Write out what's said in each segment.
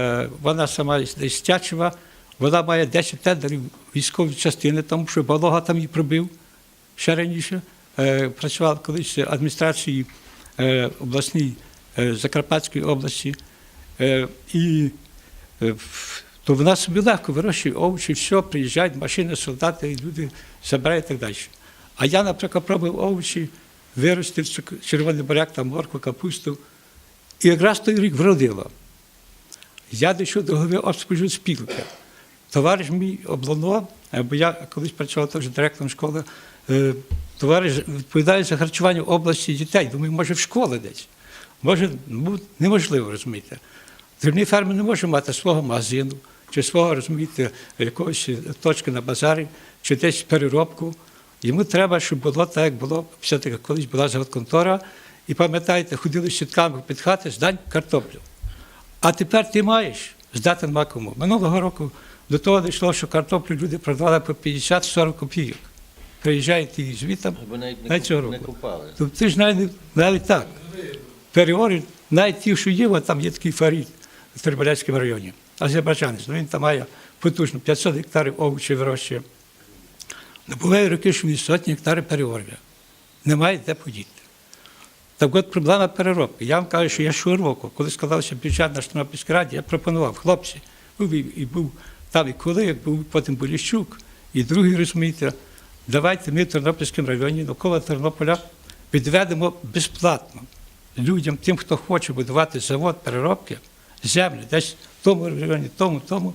Е, Вона сама десь з Тячева, вона має 10 тендерів військової частини, тому що Балога там її пробив ще раніше. Е, Працював колись адміністрації е, обласній Закарпатської області. І то вона собі легко вирощує овочі, все, приїжджають машини, солдати, люди забирають і так далі. А я, наприклад, пробував овочі, виростив червоний буряк, там моркву, капусту. І якраз той рік вродило. Я дійшов до голови спілки. Товариш мій облано, е, бо я колись працював теж директором школи, е, товариш відповідає за харчування області дітей. Думаю, може, в школі десь. Може, ну, неможливо, розумієте. Дрібний фермер не може мати свого магазину, чи свого, розумієте, якогось точки на базарі, чи десь переробку. Йому треба, щоб було так, як було, все-таки колись була заводконтора, і пам'ятаєте, ходили сітками під хати, здань картоплю. А тепер ти маєш здати нема кому. Минулого року до того дійшло, що картоплю люди продавали по 50-40 копійок. Приїжджають і звітом, не, цього року. Тобто ти ж навіть, навіть так. Переговорюють, навіть ті, що є, там є такий фарід в Терболецькому районі, азербайджанець, ну він там має потужно 500 гектарів овочів вирощує. Ну, буває роки, що він сотні гектарів переорює. Немає де подіти. Так от проблема переробки. Я вам кажу, що я щороку, коли складався бюджет на Тернопільській раді, я пропонував, хлопці, був і, був там і Кулик, був потім Боліщук, і другий, розумієте, давайте ми в Тернопільському районі навколо Тернополя відведемо безплатно людям, тим, хто хоче будувати завод переробки, землі, десь в тому районі, тому, тому,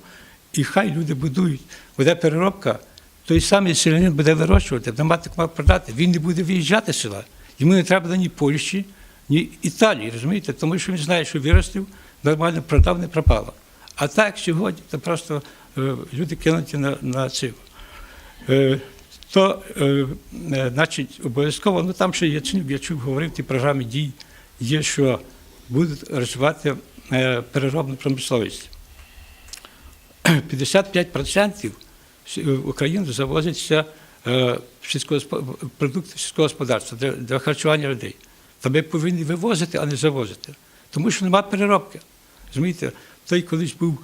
і хай люди будують. Буде переробка, той самий селянин буде вирощувати, буде мати кому продати, він не буде виїжджати з села. Йому не треба ні Польщі, ні Італії, розумієте, тому що він знає, що виростив, нормально продав, не пропало. А так сьогодні, то просто е, люди кинуті на, на цього. Е, то, е, значить, обов'язково, ну там ще Яценюк, я чув, говорив в тій програмі дій, є, що будуть розвивати переробну промисловість. 55% с- в Україну завозиться продукти сільського господарства для, харчування людей. То ми повинні вивозити, а не завозити. Тому що немає переробки. Розумієте, той колись був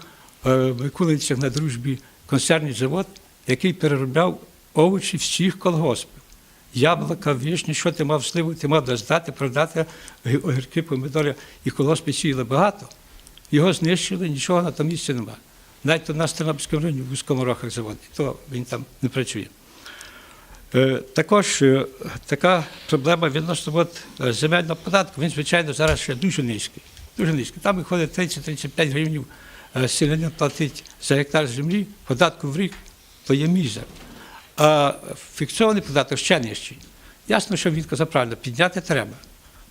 е, в Микулинцях на дружбі консервний завод, який переробляв овочі всіх колгоспів. Яблука, вишні, що ти мав сливу, ти мав доздати, продати огірки, помідори, і колгоспи сіяли багато. Його знищили, нічого на тому місці немає. Навіть у нас в Тернопільському районі в вузькому рахах завод, то він там не працює. Е, Також е, така проблема відносно от, е, земельного податку, він, звичайно, зараз ще дуже низький. Дуже низький. Там виходить 30-35 гривень селянин платить за гектар землі, податку в рік, то є мізер. А фіксований податок ще нижчий. Ясно, що він казав правильно, підняти треба.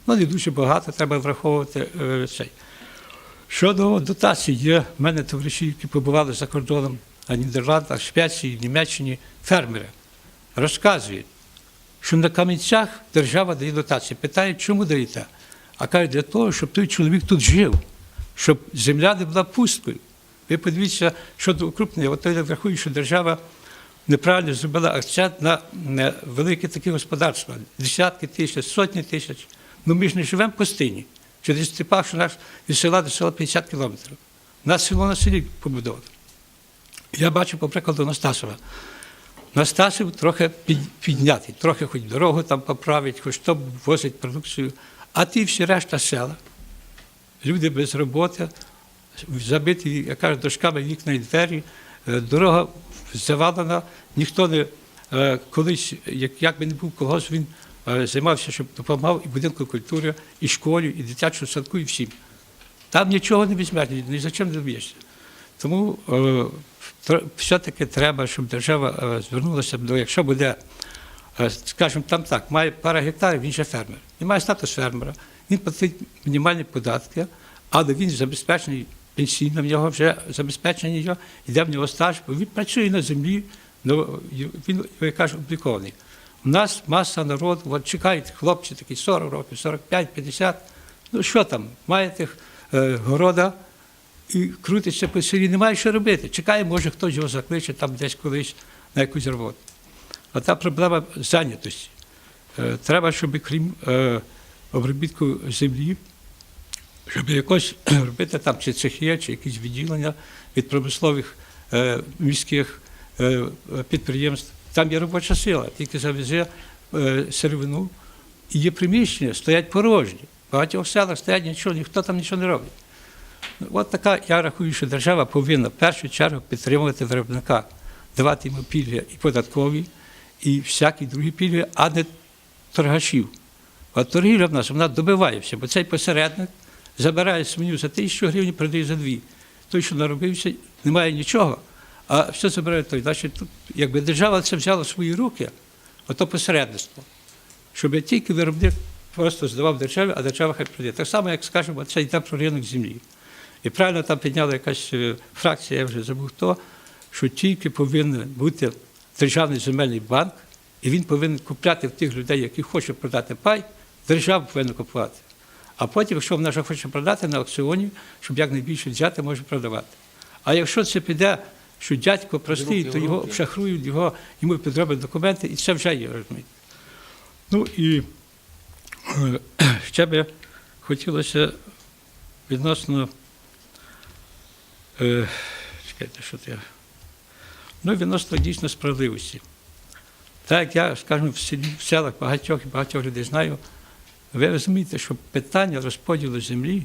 Ну, не дуже багато, треба враховувати цей. Щодо дотацій, є в мене товариші, які побували за кордоном в Нідерландах, Швеції, Німеччині, фермери. Розказують, що на камінцях держава дає дотації. Питають, чому даєте? А кажуть, для того, щоб той чоловік тут жив, щоб земля не була пусткою. Ви подивіться, щодо укрупнення, от я врахую, що держава неправильно зробила акцент на, великі такі господарства, десятки тисяч, сотні тисяч. Ну ми ж не живемо в пустині. Через степах, що наш від села до села 50 кілометрів. Нас село на селі побудовано. Я бачу, по прикладу Настасова. Настасів трохи під, піднятий, трохи хоч дорогу там поправить, хоч то возить продукцію. А ті всі решта села, люди без роботи, забиті, я кажу, дошками вікна і двері, е, дорога завалена, ніхто не е, колись, як, як би не був колгосп, він е, займався, щоб допомагав і будинку культури, і школі, і дитячому садку, і всім. Там нічого не візьмеш, ні за чим не доб'єшся. Тому е, все-таки треба, щоб держава е, звернулася до, якщо буде, е, скажімо, там так, має пара гектарів, він же фермер. Він має статус фермера, він платить мінімальні податки, але він забезпечений пенсійно, в нього вже забезпечення його, йде в нього стаж, бо він працює на землі, він, я кажу, облікований. У нас маса народу, от чекають хлопці такі 40 років, 45, 50. Ну що там, маєте города, і крутиться по селі, немає що робити. Чекає, може хтось його закличе там десь колись на якусь роботу. А та проблема зайнятості. Е, Треба, щоб крім е, обробітку землі, щоб якось робити там чи цехи, чи якісь відділення від промислових е, міських підприємств. Там є робоча сила, тільки завезе сировину і є приміщення, стоять порожні. Багатьох селах стоять нічого, ніхто там нічого не робить. От така, я рахую, що держава повинна в першу чергу підтримувати виробника, давати йому пільги і податкові, і всякі другі пільги, а не торгашів. От торгівля в нас вона добивається, бо цей посередник забирає свиню за тисячу гривень, продає за дві. Той, що наробився, немає нічого, а все забирає той. Значить, тут, якби держава це взяла в свої руки, ото посередництво, щоб тільки виробник просто здавав державі, а держава хай продає. Так само, як скажемо, це йде про ринок землі. І правильно там підняла якась е, фракція, я вже забув хто, що тільки повинен бути державний земельний банк, і він повинен купляти в тих людей, які хочуть продати пай, держава повинна купувати. А потім, якщо вона вже хоче продати на аукціоні, щоб якнайбільше взяти, може продавати. А якщо це піде, що дядько простий, то його обшахрують, його, йому підроблять документи, і це вже є, розумієте. Ну і е, ще би хотілося відносно. Е, чекайте, що це? Ну, відносно дійсно справедливості. Так як я, скажімо, в селах багатьох і багатьох людей знаю, ви розумієте, що питання розподілу землі,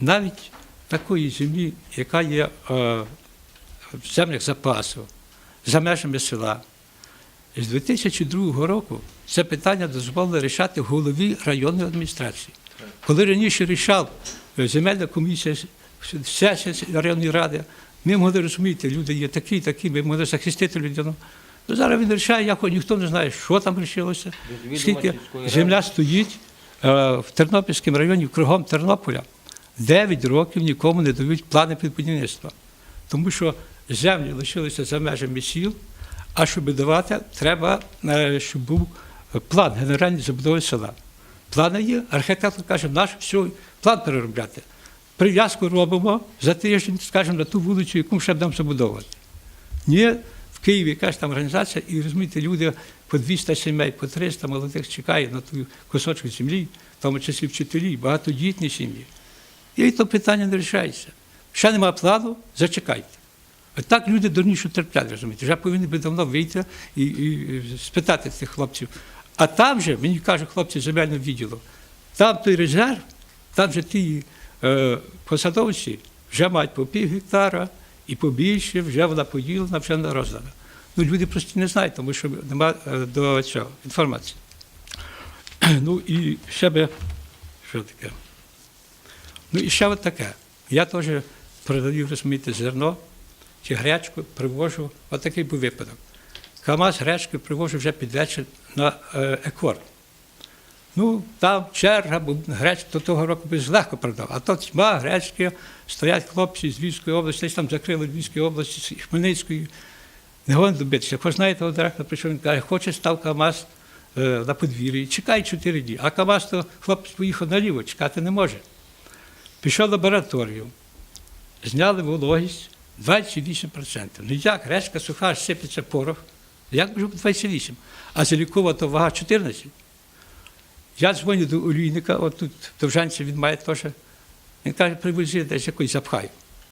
навіть такої землі, яка є е, в землях запасу, за межами села, з 2002 року це питання дозволили рішати голові районної адміністрації. Коли раніше рішав е, земельна комісія, сесія районної ради, ми могли розуміти, люди є такі, такі, ми могли захистити людину. То зараз він рішає, як ніхто не знає, що там рішилося, скільки земля стоїть е, в Тернопільському районі, кругом Тернополя. 9 років нікому не дають плани під будівництва. Тому що землі лишилися за межами сіл, а щоб давати, треба, е, щоб був план генеральної забудови села. Плани є, архітектор каже, наш все, план переробляти. Прив'язку робимо за тиждень, скажімо, на ту вулицю, яку ще будемо забудовувати. Ні, в Києві якась там організація, і розумієте, люди по 200 сімей, по 300 молодих чекає на той кусочок землі, в тому числі вчителі, багатодітні сім'ї. І то питання не рішається. Ще немає плану, зачекайте. От так люди дурніше терплять, розумієте. Вже повинні би давно вийти і, і спитати цих хлопців. А там же, мені кажуть хлопці земельного відділу, там той резерв, там же ті посадовці вже мають по пів гектара і побільше, вже вона поділена, вже не роздана. Ну, люди просто не знають, тому що немає до цього інформації. Ну і ще би, що таке? Ну і ще от таке. Я теж продаю, розумієте, зерно чи гречку, привожу. От був випадок. КАМАЗ гречки привожу вже під вечір на е, екор. Ну, там черга, бо гречку того року би легко продав. А то тьма гречки, стоять хлопці з Львівської області, десь там закрили Львівській області, з Хмельницької. Не гони добитися. Ви знаєте, директор прийшов, він каже, хоче став КАМАЗ е, на подвір'ї, чекай чотири дні. А КАМАЗ то хлопець поїхав наліво, чекати не може. Пішов лабораторію, зняли вологість 28%. Ну як, гречка суха, сипеться порох. Як може бути 28? А залікова то вага 14. Я дзвоню до олійника, от тут Довжанці він має теж. Він каже, привези десь якось запхай.